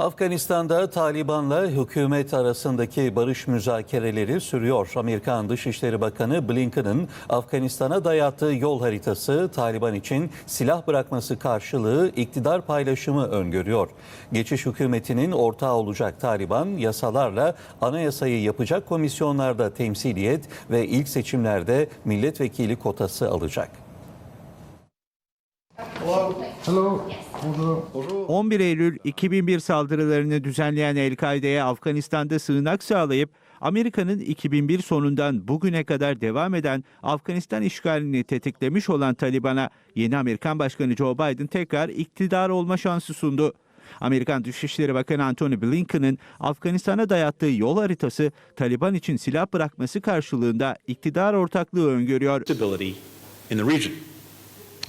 Afganistan'da Taliban'la hükümet arasındaki barış müzakereleri sürüyor. Amerikan Dışişleri Bakanı Blinken'ın Afganistan'a dayattığı yol haritası Taliban için silah bırakması karşılığı iktidar paylaşımı öngörüyor. Geçiş hükümetinin ortağı olacak Taliban yasalarla anayasayı yapacak komisyonlarda temsiliyet ve ilk seçimlerde milletvekili kotası alacak. Hello. Bonjour. 11 Eylül 2001 saldırılarını düzenleyen El-Kaide'ye Afganistan'da sığınak sağlayıp Amerika'nın 2001 sonundan bugüne kadar devam eden Afganistan işgalini tetiklemiş olan Taliban'a yeni Amerikan Başkanı Joe Biden tekrar iktidar olma şansı sundu. Amerikan Dışişleri Bakanı Antony Blinken'ın Afganistan'a dayattığı yol haritası Taliban için silah bırakması karşılığında iktidar ortaklığı öngörüyor.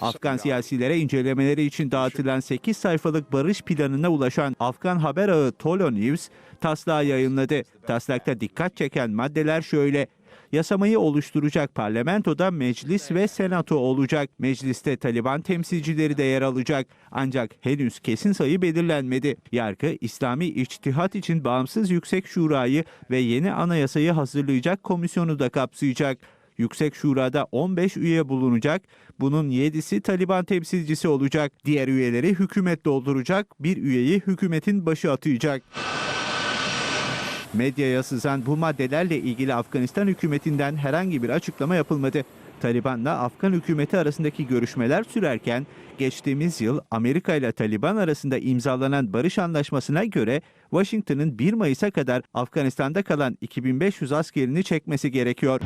Afgan siyasilere incelemeleri için dağıtılan 8 sayfalık barış planına ulaşan Afgan haber ağı Tolo News taslağı yayınladı. Taslakta dikkat çeken maddeler şöyle. Yasamayı oluşturacak parlamentoda meclis ve senato olacak. Mecliste Taliban temsilcileri de yer alacak. Ancak henüz kesin sayı belirlenmedi. Yargı, İslami içtihat için bağımsız yüksek şurayı ve yeni anayasayı hazırlayacak komisyonu da kapsayacak. Yüksek Şura'da 15 üye bulunacak. Bunun 7'si Taliban temsilcisi olacak. Diğer üyeleri hükümet dolduracak. Bir üyeyi hükümetin başı atayacak. Medyaya sızan bu maddelerle ilgili Afganistan hükümetinden herhangi bir açıklama yapılmadı. Taliban'la Afgan hükümeti arasındaki görüşmeler sürerken geçtiğimiz yıl Amerika ile Taliban arasında imzalanan barış anlaşmasına göre Washington'ın 1 Mayıs'a kadar Afganistan'da kalan 2500 askerini çekmesi gerekiyor.